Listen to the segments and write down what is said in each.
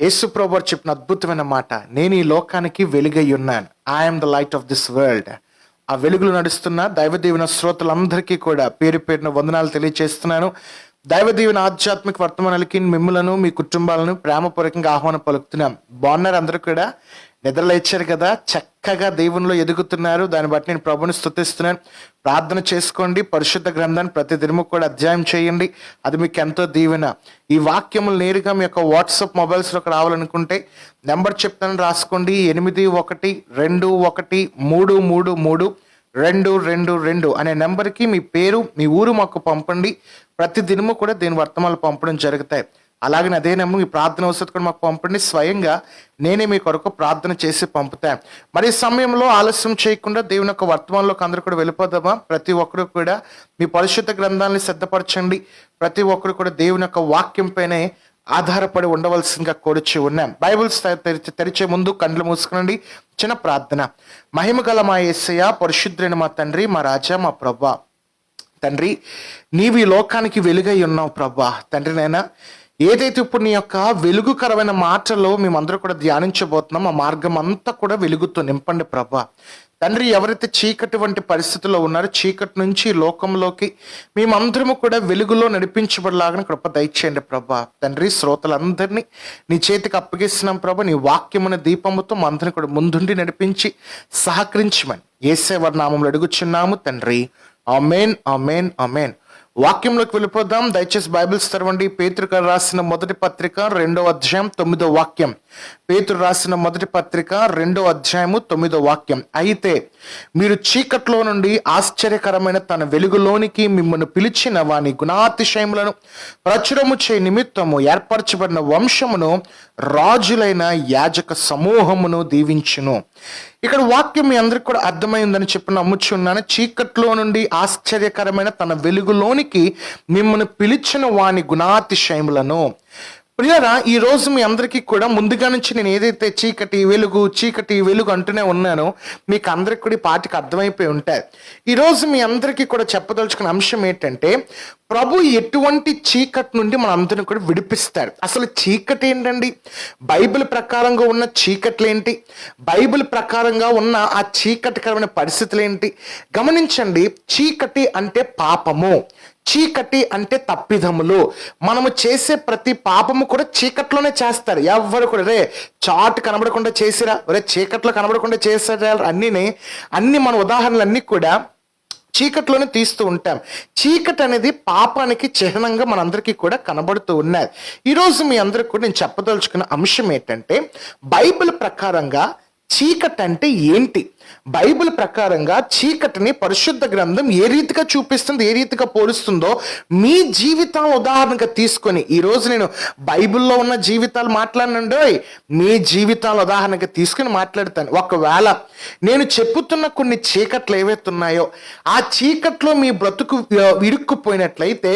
యేసు చెప్పిన అద్భుతమైన మాట నేను ఈ లోకానికి వెలుగై ఉన్నాను. I'm the light of this world ఆ వెలుగులు నడుస్తున్న దైవదీవిన శ్రోతలందరికీ కూడా పేరు పేరున వందనాలు తెలియజేస్తున్నాను దైవదీవిన ఆధ్యాత్మిక వర్తమానాలకి మిమ్మలను మీ కుటుంబాలను ప్రేమపూర్వకంగా ఆహ్వానం పలుకుతున్నాం. బాగున్నారు అందరూ కూడా? నిద్రలేచారు కదా చక్కగా దేవునిలో ఎదుగుతున్నారు. దాన్ని బట్టి నేను ప్రభుని స్థుతిస్తున్నాను ప్రార్థన చేసుకోండి. పరిశుద్ధ గ్రంథాన్ని ప్రతి దినము కూడా అధ్యాయం చేయండి. అది మీకు ఎంతో దీవెన. ఈ వాక్యములు నేరుగా మీ యొక్క వాట్సాప్ మొబైల్స్లోకి రావాలనుకుంటే నెంబర్ చెప్తాను రాసుకోండి. ఎనిమిది ఒకటి రెండు ఒకటి మూడు మూడు మూడు రెండు రెండు రెండు అనే నెంబర్కి మీ పేరు మీ ఊరు మాకు పంపండి. ప్రతి దినము కూడా దీని వర్తమానాలు పంపడం జరుగుతాయి. అలాగే అదే నెంబర్ ఈ ప్రార్థన వసతి కూడా మాకు పంపండి. స్వయంగా నేనే మీ కొరకు ప్రార్థన చేసి పంపుతాను మరి సమయంలో ఆలస్యం చేయకుండా దేవుని యొక్క వర్తమానంలోకి అందరూ కూడా వెళ్ళిపోదామా? ప్రతి ఒక్కరు కూడా మీ పరిశుద్ధ గ్రంథాన్ని సిద్ధపరచండి. ప్రతి ఒక్కరు కూడా దేవుని యొక్క వాక్యం పైనే ఆధారపడి ఉండవలసిందిగా కోరుచి ఉన్నాం. బైబిల్స్ తెరిచి తెరిచే ముందు కండ్లు మూసుకునండి. చిన్న ప్రార్థన. మహిమ గల మా ఏసయ్య పరిశుద్ధుని మా తండ్రి మా రాజా మా ప్రభా తండ్రి నీవు ఈ లోకానికి వెలుగై ఉన్నావు ప్రభా తండ్రినైనా ఏదైతే ఇప్పుడు నీ యొక్క వెలుగుకరమైన మాటలో మేమందరూ కూడా ధ్యానించబోతున్నాం ఆ మార్గం అంతా కూడా వెలుగుతో నింపండి ప్రభా. తండ్రి ఎవరైతే చీకటి వంటి పరిస్థితుల్లో ఉన్నారో చీకటి నుంచి లోకంలోకి మేమందరము కూడా వెలుగులో నడిపించబడలాగా కృప దయచేయండి ప్రభా. తండ్రి శ్రోతలందరినీ నీ చేతికి అప్పగిస్తున్నాం ప్రభా. నీ వాక్యమున దీపముతో మా అందరిని కూడా ముందుండి నడిపించి సహకరించమని. ఏసేవర్ నామంలో అడుగుచున్నాము తండ్రి. Amen amen amen. వాక్యంలోకి వెళ్ళిపోదాం. దయచేసి బైబిల్స్ తెరవండి. పేతృక రాసిన మొదటి పత్రిక రెండో అధ్యాయం తొమ్మిదో వాక్యం. పేతురు రాసిన మొదటి పత్రిక రెండో అధ్యాయము తొమ్మిదో వాక్యం. అయితే మీరు చీకట్లో నుండి ఆశ్చర్యకరమైన తన వెలుగులోనికి మిమ్మల్ని పిలిచిన వాని గుణాతిశయములను ప్రచురము చే నిమిత్తము ఏర్పరచబడిన వంశమును రాజులైన యాజక సమూహమును దీవించును. ఇక్కడ వాక్యం మీ అందరికి కూడా అర్థమైందని చెప్పి నమ్ముచున్నాను చీకట్లో నుండి ఆశ్చర్యకరమైన తన వెలుగులోనికి మిమ్మల్ని పిలిచిన వాని గుణాతిశయములను ప్రియరా ఈ రోజు మీ అందరికీ కూడా ముందుగా నుంచి నేను ఏదైతే చీకటి వెలుగు చీకటి వెలుగు అంటూనే ఉన్నానో మీకు అందరికి కూడా ఈ పాటికి అర్థమైపోయి ఉంటాయి. ఈ రోజు మీ అందరికీ కూడా చెప్పదలుచుకున్న అంశం ఏంటంటే ప్రభు ఎటువంటి చీకటి నుండి మన అందరిని కూడా విడిపిస్తాడు. అసలు చీకటి ఏంటండి? బైబిల్ ప్రకారంగా ఉన్న చీకట్లు ఏంటి బైబిల్ ప్రకారంగా ఉన్న ఆ చీకటికరమైన పరిస్థితులు ఏంటి గమనించండి చీకటి అంటే పాపము. చీకటి అంటే తప్పిదములు. మనము చేసే ప్రతి పాపము కూడా చీకట్లోనే చేస్తారు. ఎవరు కూడా రే చాటు కనబడకుండా చేసిరా? రే చీకట్లో కనబడకుండా చేసారా అన్నీ అన్ని మన ఉదాహరణలన్నీ కూడా చీకట్లోనే తీస్తూ ఉంటాం. చీకటి అనేది పాపానికి చిహ్నంగా మనందరికీ కూడా కనబడుతూ ఉన్నది. ఈరోజు మీ అందరికి కూడా నేను చెప్పదలుచుకున్న అంశం ఏంటంటే బైబిల్ ప్రకారంగా చీకటి అంటే ఏంటి? బైబిల్ ప్రకారంగా చీకటిని పరిశుద్ధ గ్రంథం ఏ రీతిగా చూపిస్తుంది ఏ రీతిగా పోలుస్తుందో మీ జీవితం ఉదాహరణగా తీసుకొని ఈరోజు నేను బైబిల్లో ఉన్న జీవితాలు మాట్లాడినండి. మీ జీవితాలు ఉదాహరణగా తీసుకొని మాట్లాడతాను. ఒకవేళ నేను చెప్పుతున్న కొన్ని చీకట్లు ఏవైతే ఉన్నాయో ఆ చీకట్లో మీ బ్రతుకు ఇరుక్కుపోయినట్లయితే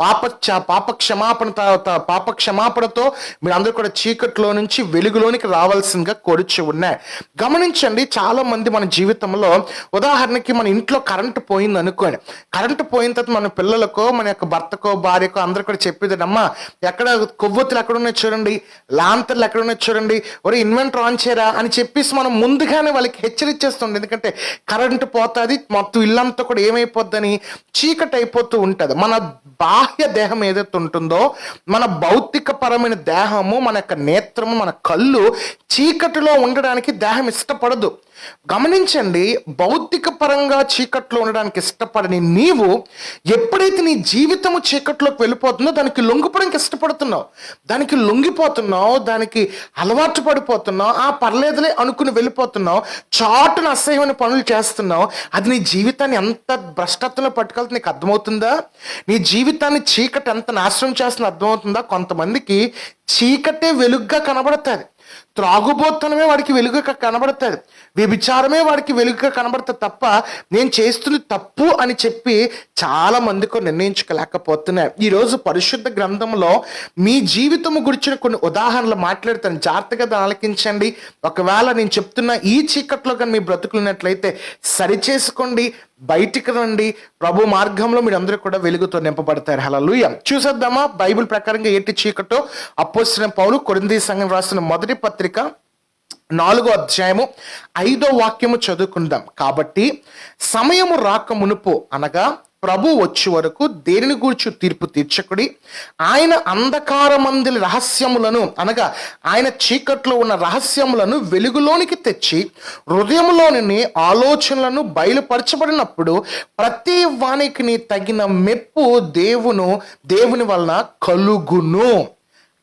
పాప పాప క్షమాపణ తర్వాత పాప క్షమాపణతో మీరు అందరూ కూడా చీకట్లో నుంచి వెలుగులోనికి రావాల్సిందిగా కోరిచి ఉన్నాయి. గమనించండి చాలా మంది మన జీవితంలో ఉదాహరణకి మన ఇంట్లో కరెంటు పోయింది అనుకోండి. కరెంటు పోయిన తర్వాత మన పిల్లలకో మన యొక్క భర్తకో భార్యకో అందరూ కూడా చెప్పేది అమ్మా ఎక్కడ కొవ్వొత్తులు ఎక్కడ ఉన్నాయి చూడండి లాంతర్లు ఎక్కడ ఉన్నాయి చూడండి ఒరే ఇన్వెంటర్ ఆన్ చేయరా? అని చెప్పేసి మనం ముందుగానే వాళ్ళకి హెచ్చరించేస్తుంది ఎందుకంటే కరెంటు పోతుంది మొత్తం ఇల్లంతా కూడా ఏమైపోద్దని చీకటి అయిపోతూ ఉంటుంది. మన బాహ్య దేహం ఏదైతే ఉంటుందో మన భౌతిక పరమైన దేహము మన యొక్క నేత్రము మన కళ్ళు చీకటిలో ఉండడానికి దేహం ఇష్టపడదు. గమనించండి భౌతిక పరంగా చీకట్లో ఉండడానికి ఇష్టపడని నీవు ఎప్పుడైతే నీ జీవితము చీకట్లోకి వెళ్ళిపోతుందో దానికి లొంగిపోవడానికి ఇష్టపడుతున్నావు. దానికి లొంగిపోతున్నావు దానికి అలవాటు పడిపోతున్నావు ఆ పర్లేదులే అనుకుని వెళ్ళిపోతున్నావు చాటున అసహ్యమైన పనులు చేస్తున్నావు అది నీ జీవితాన్ని ఎంత భ్రష్టత్వంలో పట్టుకెళ్తే నీకు అర్థమవుతుందా? నీ జీవితాన్ని చీకటి ఎంత నాశనం చేస్తుంది అర్థమవుతుందా? కొంతమందికి చీకటే వెలుగ్గా కనబడుతుంది. త్రాగుబోతనమే వాడికి వెలుగుగా కనబడుతుంది. వ్యభిచారమే వాడికి వెలుగుగా కనబడుతుంది తప్ప నేను చేస్తుంది తప్పు అని చెప్పి చాలా మందికి నిర్ణయించుకోలేకపోతున్నారు ఈరోజు పరిశుద్ధ గ్రంథంలో మీ జీవితము గురించిన కొన్ని ఉదాహరణలు మాట్లాడతాను. జాగ్రత్తగా ఆలకించండి. ఒకవేళ నేను చెప్తున్న ఈ చీకట్లో కానీ మీ బ్రతుకులున్నట్లయితే సరిచేసుకోండి. బయటికి రండి. ప్రభు మార్గంలో మీరు అందరూ కూడా వెలుగుతో నింపబడతారు. హలలుయ చూసేద్దామా? బైబిల్ ప్రకారంగా ఏంటి చీకటో? అపోసిన పౌలు కొరింది సంఘం రాసిన మొదటి పత్రిక నాలుగో అధ్యాయము ఐదో వాక్యము చదువుకుందాం. కాబట్టి సమయము రాక మునుపు అనగా ప్రభు వచ్చే వరకు దేనిని గూర్చి తీర్పు తీర్చకుడి? ఆయన అంధకారమందిలి రహస్యములను అనగా ఆయన చీకట్లో ఉన్న రహస్యములను వెలుగులోనికి తెచ్చి హృదయంలోని ఆలోచనలను బయలుపరచబడినప్పుడు ప్రతి వానికి తగిన మెప్పు దేవును దేవుని వలన కలుగును.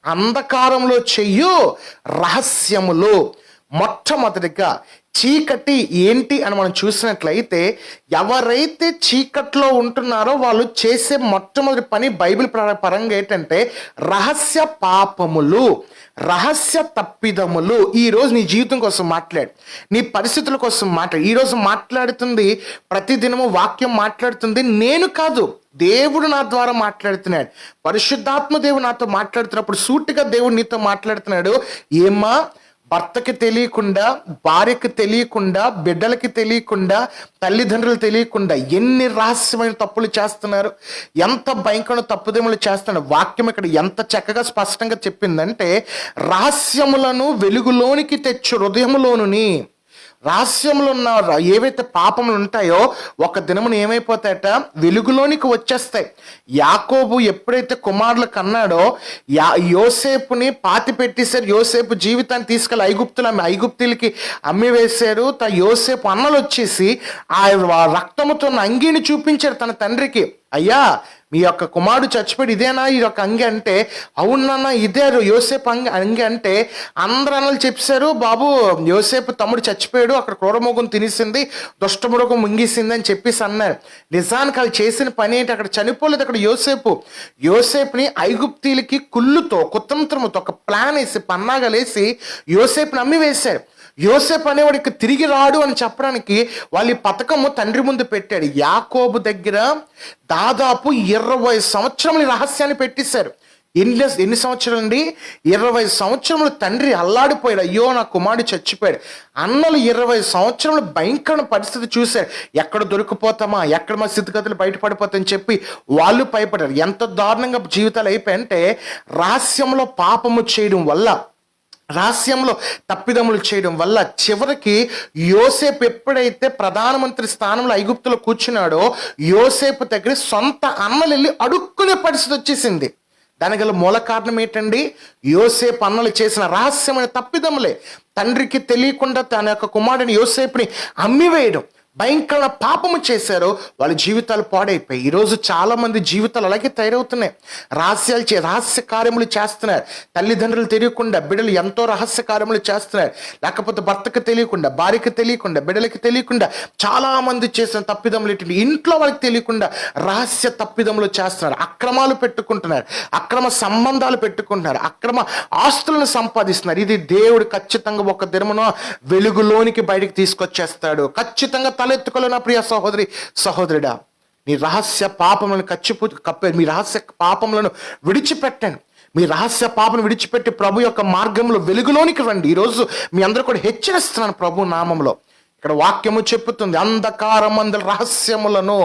అంధకారంలో చెయ్యు రహస్యములు. మొట్టమొదటిగా చీకటి ఏంటి అని మనం చూసినట్లయితే ఎవరైతే చీకట్లో ఉంటున్నారో వాళ్ళు చేసే మొట్టమొదటి పని బైబిల్ పరంగా ఏంటంటే రహస్య పాపములు రహస్య తప్పిదములు. ఈరోజు నీ జీవితం కోసం మాట్లాడు నీ పరిస్థితుల కోసం మాట్లాడు. ఈరోజు మాట్లాడుతుంది ప్రతిదినము వాక్యం మాట్లాడుతుంది. నేను కాదు దేవుడు నా ద్వారా మాట్లాడుతున్నాడు. పరిశుద్ధాత్మ దేవుడు నాతో మాట్లాడుతున్నప్పుడు సూటిగా దేవుడు నీతో మాట్లాడుతున్నాడు. ఏమ్మా భర్తకి తెలియకుండా భార్యకి తెలియకుండా బిడ్డలకి తెలియకుండా తల్లిదండ్రులు తెలియకుండా ఎన్ని రహస్యమైన తప్పులు చేస్తున్నారు ఎంత భయంకరమైన తప్పుదేములు చేస్తున్నారు. వాక్యం ఇక్కడ ఎంత చక్కగా స్పష్టంగా చెప్పిందంటే రహస్యములను వెలుగులోనికి తెచ్చు హృదయములోనుని రహస్యములు ఉన్న ఏవైతే పాపములు ఉంటాయో ఒక దినమున ఏమైపోతాయట? వెలుగులోనికి వచ్చేస్తాయి. యాకోబు ఎప్పుడైతే కుమారులు కన్నాడో యా యోసేపుని పాతి పెట్టేశారు యోసేపు జీవితాన్ని తీసుకెళ్ళి ఐగుప్తులు ఆమె ఐగుప్తులకి అమ్మి వేశారు త యోసేపు అన్నలు వచ్చేసి ఆ రక్తముతో ఉన్న అంగీని చూపించారు తన తండ్రికి. అయ్యా మీ యొక్క కుమారుడు చచ్చిపోయాడు ఇదేనా ఈ యొక్క అంగి అంటే? అవునన్న ఇదే యోసేపు అంగి అంగి అంటే అందరు అన్నలు చెప్పారు బాబు యోసేపు తమ్ముడు చచ్చిపోయాడు అక్కడ క్రూరమోగం తినేసింది దుష్టమృగం ముంగిసింది అని చెప్పేసి అన్నారు. నిజానికి వాళ్ళు చేసిన పని ఏంటి? అక్కడ చనిపోలేదు అక్కడ యోసేపు. యోసేపుని ఐగుప్తీలకి కుళ్ళుతో కుతంత్రముతో ఒక ప్లాన్ వేసి పన్నాగలేసి యోసేపుని అమ్మి వేశారు. యోసేపు అనేవాడికి తిరిగి రాడు అని చెప్పడానికి వాళ్ళ ఈ పథకము తండ్రి ముందు పెట్టాడు. యాకోబు దగ్గర దాదాపు ఇరవై సంవత్సరములు రహస్యాన్ని పెట్టేశారు. ఎన్ని ఎన్ని సంవత్సరాలు అండి ఇరవై సంవత్సరములు తండ్రి అల్లాడిపోయాడు. అయ్యో నా కుమారుడు చచ్చిపోయాడు. అన్నలు ఇరవై సంవత్సరములు భయంకర పరిస్థితి చూశారు. ఎక్కడ దొరికిపోతామా? ఎక్కడ మా స్థితిగతులు బయటపడిపోతామని చెప్పి వాళ్ళు భయపడారు ఎంత దారుణంగా జీవితాలు అయిపోయాయంటే రహస్యంలో పాపము చేయడం వల్ల రహస్యంలో తప్పిదములు చేయడం వల్ల చివరికి యోసేపు ఎప్పుడైతే ప్రధానమంత్రి స్థానంలో ఐగుప్తులో కూర్చున్నాడో యోసేపు దగ్గర సొంత అన్నలు వెళ్ళి అడుక్కునే పరిస్థితి వచ్చేసింది. దానికి గల మూల కారణం ఏంటండి? యోసేపు అన్నలు చేసిన రహస్యమైన తప్పిదములే. తండ్రికి తెలియకుండా తన యొక్క కుమారుడిని యోసేపుని అమ్మివేయడం. భయంకర పాపము చేశారో వాళ్ళ జీవితాలు పాడైపోయాయి. ఈరోజు చాలా మంది జీవితాలు అలాగే తయారవుతున్నాయి. రహస్యాలు చే రహస్య కార్యములు చేస్తున్నారు. తల్లిదండ్రులు తెలియకుండా బిడ్డలు ఎంతో రహస్య కార్యములు చేస్తున్నారు. లేకపోతే భర్తకు తెలియకుండా భార్యకి తెలియకుండా బిడ్డలకి తెలియకుండా చాలా మంది చేసిన తప్పిదములు ఏంటంటే ఇంట్లో వాళ్ళకి తెలియకుండా రహస్య తప్పిదములు చేస్తున్నారు. అక్రమాలు పెట్టుకుంటున్నారు. అక్రమ సంబంధాలు పెట్టుకుంటున్నారు. అక్రమ ఆస్తులను సంపాదిస్తున్నారు. ఇది దేవుడు ఖచ్చితంగా ఒక దినమున వెలుగులోనికి బయటికి తీసుకొచ్చేస్తాడు. ఖచ్చితంగా తలెత్తుకోలే నా ప్రియ సహోదరి? సహోదరుడా మీ రహస్య పాపములను కచ్చిపు కప్పే మీ రహస్య పాపములను విడిచిపెట్టండి. మీ రహస్య పాపను విడిచిపెట్టి ప్రభు యొక్క మార్గంలో వెలుగులోనికి రండి. ఈరోజు మీ అందరూ కూడా హెచ్చరిస్తున్నాను ప్రభు నామంలో ఇక్కడ వాక్యము చెప్పుతుంది అంధకారం అందరి రహస్యములను.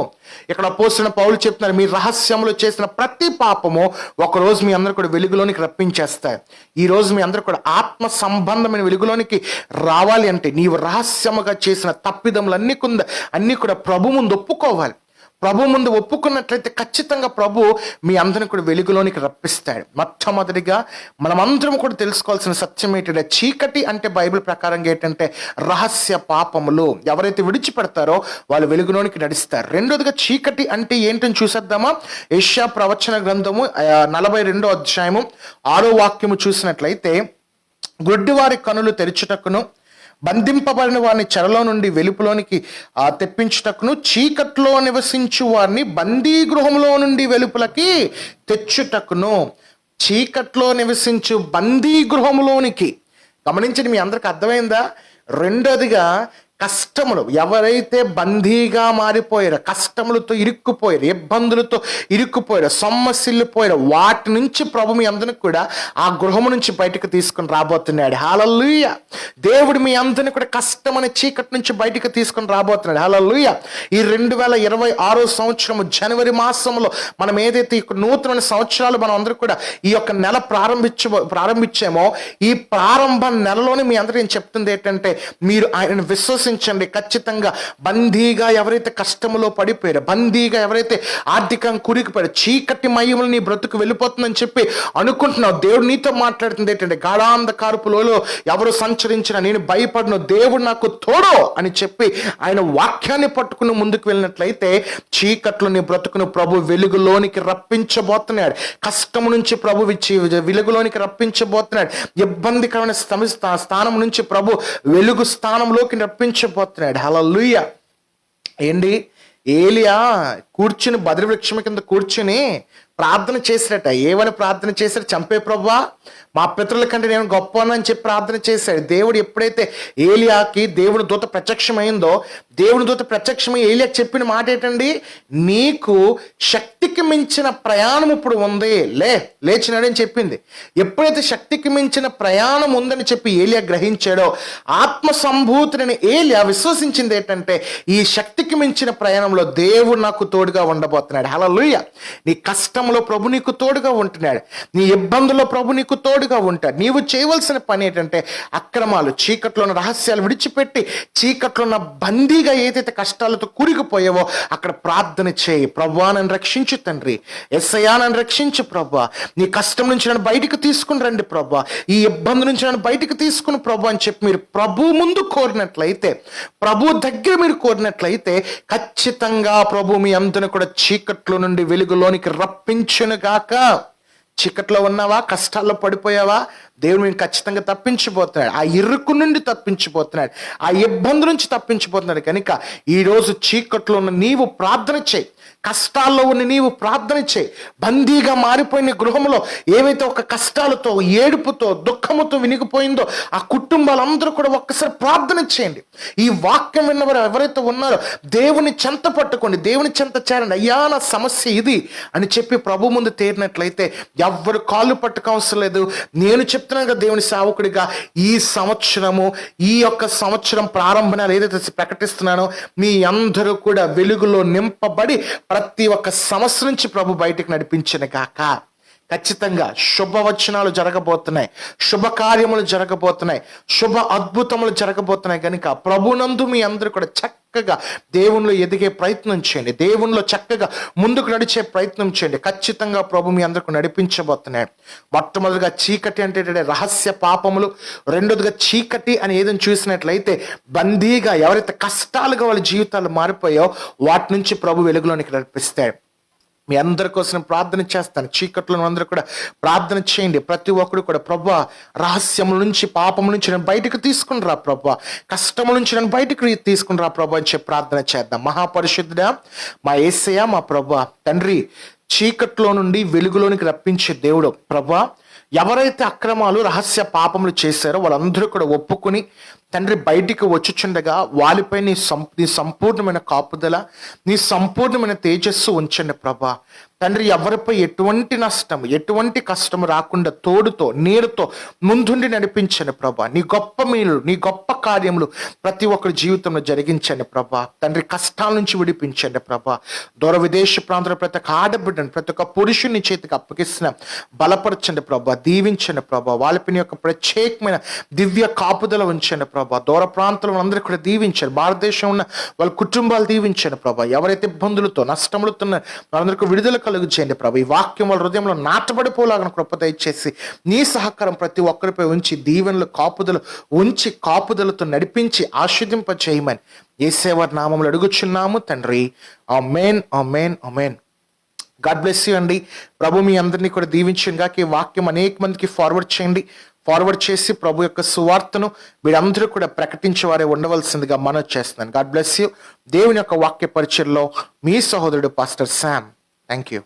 ఇక్కడ పోసిన పౌలు చెప్తున్నారు మీ రహస్యములు చేసిన ప్రతి పాపము ఒకరోజు మీ అందరూ కూడా వెలుగులోనికి రప్పించేస్తాయి. ఈ రోజు మీ అందరూ కూడా ఆత్మ సంబంధమైన వెలుగులోనికి రావాలి అంటే నీవు రహస్యముగా చేసిన తప్పిదములు అన్ని కుంద అన్నీ కూడా ప్రభు ముందు ఒప్పుకోవాలి. ప్రభు ముందు ఒప్పుకున్నట్లయితే ఖచ్చితంగా ప్రభు మీ అందరిని కూడా వెలుగులోనికి రప్పిస్తాడు. మొట్టమొదటిగా మనమందరం కూడా తెలుసుకోవాల్సిన సత్యం ఏంటంటే చీకటి అంటే బైబిల్ ప్రకారంగా ఏంటంటే రహస్య పాపములు. ఎవరైతే విడిచిపెడతారో వాళ్ళు వెలుగులోనికి నడుస్తారు. రెండోదిగా చీకటి అంటే ఏంటని చూసేద్దామా? ఏషియా ప్రవచన గ్రంథము నలభై రెండో అధ్యాయము ఆరో వాక్యము చూసినట్లయితే గుడ్డివారి కనులు తెరుచుటకును బంధింపబడిన వారిని చెరలో నుండి వెలుపులోనికి ఆ, తెప్పించుటకును చీకట్లో నివసించు వారిని బందీ గృహంలో నుండి వెలుపులకి తెచ్చుటకును. చీకట్లో నివసించు బందీ గృహంలోనికి గమనించండి మీ అందరికి అర్థమైందా? రెండోదిగా కష్టములు. ఎవరైతే బందీగా మారిపోయారో కష్టములతో ఇరుక్కుపోయారు ఇబ్బందులతో ఇరుక్కుపోయారు సొమ్మసిల్లిపోయారు వాటి నుంచి ప్రభు మీ అందరిని కూడా ఆ గృహము నుంచి బయటకు తీసుకొని రాబోతున్నాడు. హలల్లుయ దేవుడు మీ అందరిని కూడా కష్టమైన చీకటి నుంచి బయటకు తీసుకొని రాబోతున్నాడు. హలల్లుయ ఈ రెండు వేల ఇరవై ఆరో సంవత్సరము జనవరి మాసంలో మనం ఏదైతే నూతన సంవత్సరాలు మనం అందరూ కూడా ఈ యొక్క నెల ప్రారంభించ ప్రారంభించామో ఈ ప్రారంభ నెలలోనే మీ అందరూ నేను చెప్తుంది ఏంటంటే మీరు ఆయన విశ్వసి విశ్వసించండి ఖచ్చితంగా బందీగా ఎవరైతే కష్టములో పడిపోయారో బందీగా ఎవరైతే ఆర్థికంగా కురికిపోయారో చీకటి మయములు నీ బ్రతుకు వెళ్ళిపోతుందని చెప్పి అనుకుంటున్నావు. దేవుడు నీతో మాట్లాడుతుంది ఏంటంటే గాఢాంధకారుపులలో ఎవరు సంచరించినా నేను భయపడను దేవుడు నాకు తోడు అని చెప్పి ఆయన వాక్యాన్ని పట్టుకుని ముందుకు వెళ్ళినట్లయితే చీకట్లో నీ బ్రతుకును ప్రభు వెలుగులోనికి రప్పించబోతున్నాడు. కష్టం నుంచి ప్రభు ఇచ్చి వెలుగులోనికి రప్పించబోతున్నాడు. ఇబ్బందికరమైన స్థమి- స్థానం నుంచి ప్రభు వెలుగు స్థానంలోకి రప్పించ రప్పించబోతున్నాడు హల్లెలూయా. ఏంటి? ఏలియా కూర్చుని బద్రి వృక్షం కింద కూర్చుని ప్రార్థన చేసినట్ట ఏమని ప్రార్థన చేశారు చంపే ప్రభా మా పితరుల కంటే నేను గొప్ప అని చెప్పి ప్రార్థన చేశాడు. దేవుడు ఎప్పుడైతే ఏలియాకి దేవుని దూత ప్రత్యక్షమైందో దేవుని దూత ప్రత్యక్షమై ఏలియా చెప్పిన మాట ఏంటండి? నీకు శక్తికి మించిన ప్రయాణం ఇప్పుడు ఉంది. లే లేచినాడని చెప్పింది. ఎప్పుడైతే శక్తికి మించిన ప్రయాణం ఉందని చెప్పి ఏలియా గ్రహించాడో ఆత్మ సంభూతిని ఏలియా విశ్వసించింది ఏంటంటే ఈ శక్తికి మించిన ప్రయాణంలో దేవుడు నాకు తోడుగా ఉండబోతున్నాడు. హల్లెలూయా. నీ కష్టంలో ప్రభు నీకు తోడుగా ఉంటున్నాడు. నీ ఇబ్బందుల్లో ప్రభు నీకు తోడుగా ఉంటాడు నీవు చేయవలసిన పని ఏంటంటే అక్రమాలు చీకట్లో ఉన్న రహస్యాలు విడిచిపెట్టి చీకట్లో ఉన్న బందీగా ఏదైతే కష్టాలతో కూరికిపోయావో అక్కడ ప్రార్థన చేయి. ప్రభా నన్ను రక్షించు తండ్రి. ఎస్ఐయా నన్ను రక్షించు ప్రభా నీ కష్టం నుంచి నన్ను బయటకు తీసుకుని రండి ప్రభా ఈ ఇబ్బంది నుంచి నన్ను బయటకు తీసుకుని ప్రభు అని చెప్పి మీరు ప్రభు ముందు కోరినట్లయితే ప్రభు దగ్గర మీరు కోరినట్లయితే ఖచ్చితంగా ప్రభు మీ అందరిని కూడా చీకట్లో నుండి వెలుగులోనికి రప్పించునుగాక చీకట్లో ఉన్నావా? కష్టాల్లో పడిపోయావా? దేవుడు మేము ఖచ్చితంగా తప్పించిపోతున్నాడు ఆ ఇరుకు నుండి తప్పించిపోతున్నాడు ఆ ఇబ్బంది నుంచి తప్పించిపోతున్నాడు కనుక ఈరోజు చీకట్లో ఉన్న నీవు ప్రార్థన చేయి. కష్టాల్లో ఉన్న నీవు ప్రార్థన చేయి. బందీగా మారిపోయిన గృహంలో ఏవైతే ఒక కష్టాలతో ఏడుపుతో దుఃఖముతో వినిగిపోయిందో ఆ కుటుంబాలందరూ కూడా ఒక్కసారి ప్రార్థన చేయండి. ఈ వాక్యం విన్నవారు ఎవరైతే ఉన్నారో దేవుని చెంత పట్టుకోండి. దేవుని చెంత చేరండి అయ్యా నా సమస్య ఇది అని చెప్పి ప్రభు ముందు తేరినట్లయితే ఎవ్వరు కాళ్ళు పట్టుకోవసరం లేదు. నేను చెప్తున్నాను కదా దేవుని సేవకుడిగా ఈ సంవత్సరము ఈ యొక్క సంవత్సరం ప్రారంభన ఏదైతే ప్రకటిస్తున్నానో మీ అందరూ కూడా వెలుగులో నింపబడి ప్రతి ఒక్క సమస్య నుంచి ప్రభు బయటకు నడిపించిన కాక ఖచ్చితంగా శుభవచనాలు జరగబోతున్నాయి. శుభకార్యములు జరగబోతున్నాయి. శుభ అద్భుతములు జరగబోతున్నాయి. కనుక ప్రభునందు మీ అందరూ కూడా చక్కగా దేవునిలో ఎదిగే ప్రయత్నం చేయండి. దేవునిలో చక్కగా ముందుకు నడిచే ప్రయత్నం చేయండి. ఖచ్చితంగా ప్రభు మీ అందరికి నడిపించబోతున్నాయి. మొట్టమొదటిగా చీకటి అంటే రహస్య పాపములు రెండోదిగా చీకటి అని ఏదైనా చూసినట్లయితే బందీగా ఎవరైతే కష్టాలుగా వాళ్ళ జీవితాలు మారిపోయో వాటి నుంచి ప్రభు వెలుగులోనికి నడిపిస్తాడు. మీ అందరి కోసం ప్రార్థన చేస్తాను. చీకట్లో అందరూ కూడా ప్రార్థన చేయండి. ప్రతి ఒక్కరు కూడా ప్రభా రహస్యం నుంచి పాపం నుంచి నేను బయటకు తీసుకుని రా ప్రభా. కష్టం నుంచి నేను బయటకు తీసుకుని రా ప్రభా అని చెప్పి ప్రార్థన చేద్దాం. మహాపరిశుద్ధుడా మా ఏసయ్య మా ప్రభా తండ్రి చీకట్లో నుండి వెలుగులోనికి రప్పించే దేవుడు. ప్రభా ఎవరైతే అక్రమాలు రహస్య పాపములు చేశారో వాళ్ళందరూ కూడా ఒప్పుకొని తండ్రి బయటికి వచ్చుచుండగా వాళ్ళపై నీ సం నీ సంపూర్ణమైన కాపుదల నీ సంపూర్ణమైన తేజస్సు ఉంచండి ప్రభా. తండ్రి ఎవరిపై ఎటువంటి నష్టం ఎటువంటి కష్టం రాకుండా తోడుతో నీరుతో ముందుండి నడిపించండి ప్రభా. నీ గొప్ప మీలు నీ గొప్ప కార్యములు ప్రతి ఒక్కరి జీవితంలో జరిగించండి ప్రభా. తండ్రి కష్టాల నుంచి విడిపించండి ప్రభా. దూర విదేశ ప్రాంతంలో ప్రతి ఒక్క ఆడబిడ్డను ప్రతి ఒక్క పురుషుని చేతికి అప్పగిస్తున్న బలపరచండి ప్రభా. దీవించండి ప్రభా. వాళ్ళపై యొక్క ప్రత్యేకమైన దివ్య కాపుదల ఉంచండి ప్రభా. దూర ప్రాంతంలో అందరూ కూడా దీవించండి. భారతదేశం ఉన్న వాళ్ళ కుటుంబాలు దీవించండి ప్రభా. ఎవరైతే ఇబ్బందులతో నష్టములతో వాళ్ళందరికీ విడుదల కలుగు చేయండి ప్రభు. ఈ వాక్యం వాళ్ళ హృదయంలో నాటబడిపోలాగిన కృప దయచేసి నీ సహకారం ప్రతి ఒక్కరిపై ఉంచి దీవెనలు కాపుదలు ఉంచి కాపుదలతో నడిపించి ఆస్వాదింప చేయమని ఏసేవారి నామంలో అడుగుచున్నాము తండ్రి. ఆ మేన్ ఆ మేన్ ఆ మేన్ గాడ్ బ్లెస్ యూ అండి. ప్రభు మీ అందరినీ కూడా దీవించండి. ఈ వాక్యం అనేక మందికి ఫార్వర్డ్ చేయండి. ఫార్వర్డ్ చేసి ప్రభు యొక్క సువార్తను మీరందరూ కూడా ప్రకటించేవారే ఉండవలసిందిగా మనం చేస్తున్నాను. God bless you. దేవుని యొక్క వాక్య పరిచయంలో మీ సహోదరుడు పాస్టర్ శామ్. Thank you